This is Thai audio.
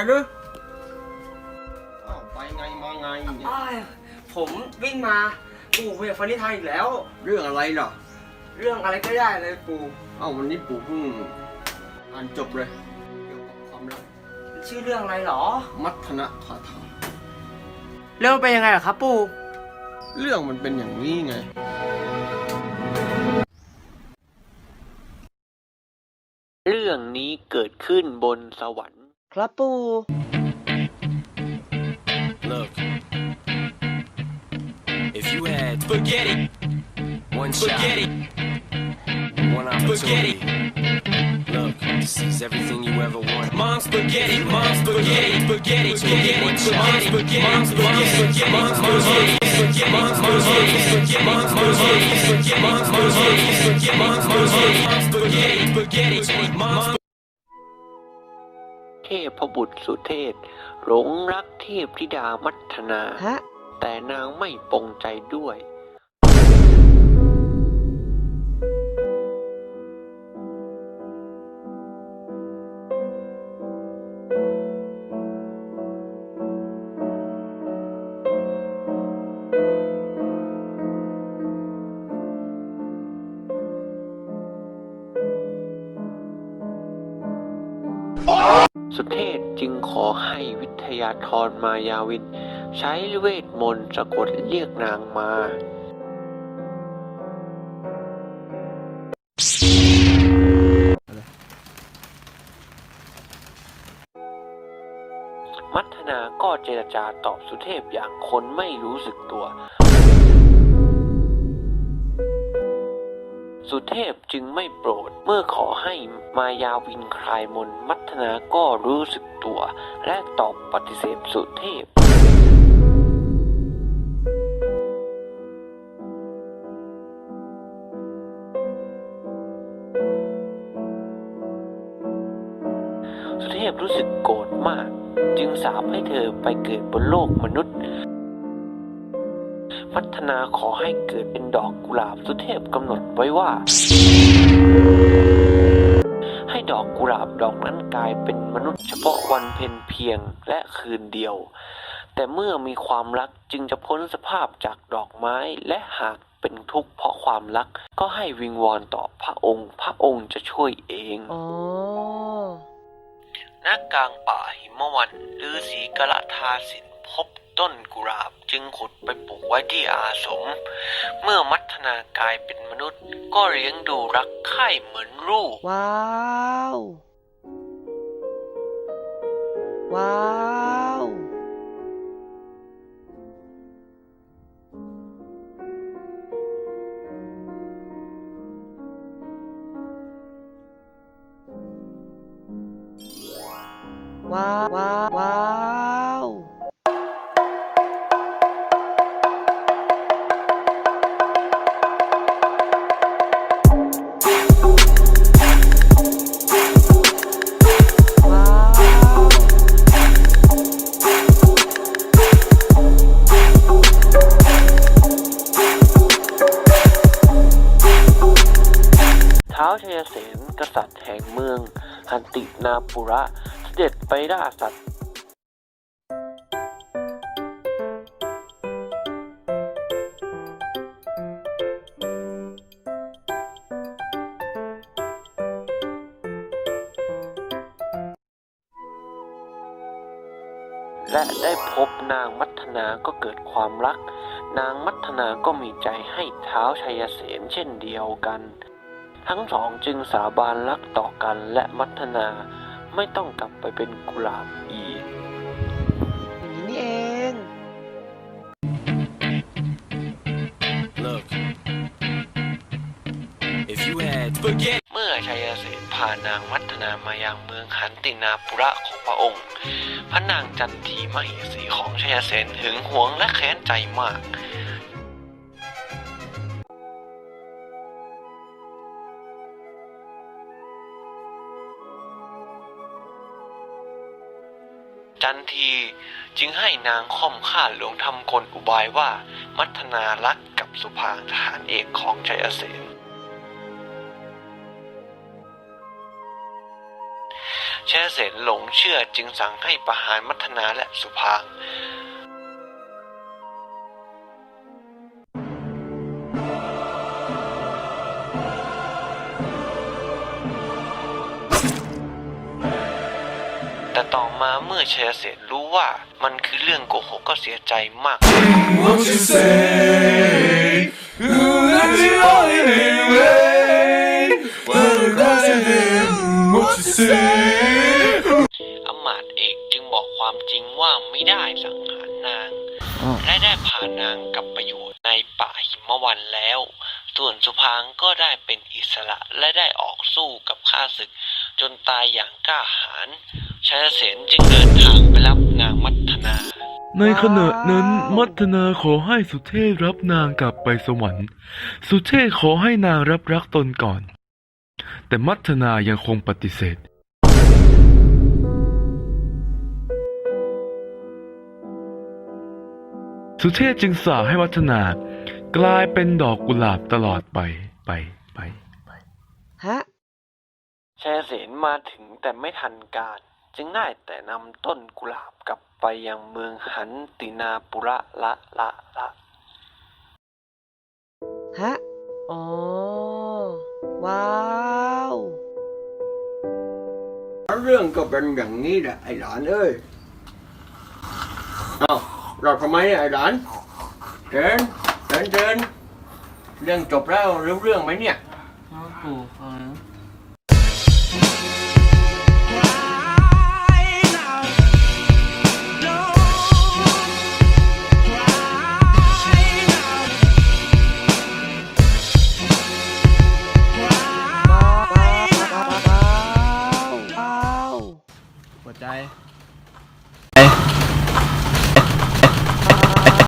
อะไรหรืออ้าวไปไงมาไงอ้ายผมวิ่งมาปู่คุยกับฟันนิทานอีกแล้ว เรื่องอะไรล่ะ เรื่องอะไรก็ได้เลยปู่เอ้าวันนี้ปู่เพิ่งอ่านจบเลย เกี่ยวกับความรักชื่อเรื่องอะไรหรอ มัทนะคาถา เรื่องมันเป็นยังไงล่ะครับปู่ เรื่องมันเป็นอย่างนี้ไง เรื่องนี้เกิดขึ้นบนสวรรค์ Klapu! Look. If you had spaghetti, one spaghetti, shot, one opportunity. Spaghetti. Look, this is everything you ever wanted. Mom spaghetti, mom spaghetti, spaghetti, spaghetti, mom spaghetti, mom spaghetti, mom spaghetti. Spaghetti, spaghetti, spaghetti, เทพบุตรสุเทพหลงรักเทพธิดามัทนา ฮะ แต่นางไม่ปรงใจด้วย สุเทพจึงขอให้วิทยาธรมายาวิน ใช้เวทมนต์สะกดเรียกนางมามัทนาก็เจรจาตอบสุเทพอย่างคนไม่รู้สึกตัว สุเทพจึงไม่โปรด เมื่อขอให้มายาวินคลายมนต์มัทนาก็รู้สึกตัว และตอบปฏิเสธสุเทพสุเทพรู้สึกโกรธมาก จึงสาปให้เธอไปเกิดบนโลกมนุษย์ พัฒนาขอให้เกิดเป็นดอกกุหลาบสุเทพกำหนดไว้ว่า ให้ดอกกุหลาบดอกนั้นกลายเป็นมนุษย์เฉพาะวันเพ็ญเพียงและคืนเดียว แต่เมื่อมีความรักจึงจะพ้นสภาพจากดอกไม้และหากเป็นทุกข์เพราะความรักก็ให้วิงวอนต่อพระองค์ พระองค์จะช่วยเองอ๋อณกลางป่าหิมวันฤาษีกระทาสินพบ ต้นกุหลาบจึงขุดไปปลูกไว้ที่อาสม เมื่อมัทนากายเป็นมนุษย์ ก็เลี้ยงดูรักใคร่เหมือนลูก ว้าว ว้าวว้าวว้าวว้าวว้าว เสนกษัตริย์แห่งเมืองหันตินาปุระเสด็จไปล่าสัตว์และได้พบนางมัทนาก็เกิดความรัก นางมัทนาก็มีใจให้เท้าชัยเสนเช่นเดียวกัน ทั้งสองจึงสาบานรักต่อกันและมัทนาไม่ต้องกลับไปเป็นกุหลาบอีกอย่างนี้นี่เอง Look, if you had spaghetti. เมื่อชัยเสนพานางมัทนามายังเมืองหันตินาปุระของพระองค์ พระนางจันทีมเหสีของชัยเสนหึงหวงและแค้นใจมาก จันทีจึงให้นางค่อมข้าหลวงทำกลอุบายว่ามัทนารักกับสุภางทหารเอกของชัยเสนชยเสนหลงเชื่อจึงสั่งให้ประหารมัทนาและสุภา แต่ต่อมาเมื่อชยเสนรู้ว่ามันคือเรื่องโกหกก็เสียใจมาก What you say? That's the only way. What a question. What you say? อำมาตย์เอกจึงบอกความจริงว่าไม่ได้สังหารนาง และได้พานางกลับไปอยู่ในป่าหิมวันแล้ว ส่วนสุพางก็ได้เป็นอิสระและได้ออกสู้กับข้าศึก จนตายอย่างกล้าหาญ ชัยเสนจึงเดินทางไปรับนางมัทนา ในขณะนั้นมัทนาขอให้สุเทพรับนางกลับไปสวรรค์ สุเทพขอให้นางรับรักตนก่อน แต่มัทนายังคงปฏิเสธสุเทพจึงสาปให้มัทนากลายเป็นดอกกุหลาบตลอดไปไปไปไปฮะชัยเสนมาถึงแต่ไม่ทันการ จึงได้แต่นำต้นกุหลาบกลับไปยังเมืองหันตินาปุระละละละฮะ อ๋อ ว้าว เรื่องก็เป็นอย่างนี้แหละไอ้หลานเอ้ยเอ้าเราทำไมเนี่ยไอ้หลานเดินเดินเดินเรื่องจบแล้วรู้เรื่องไหมเนี่ย ปู่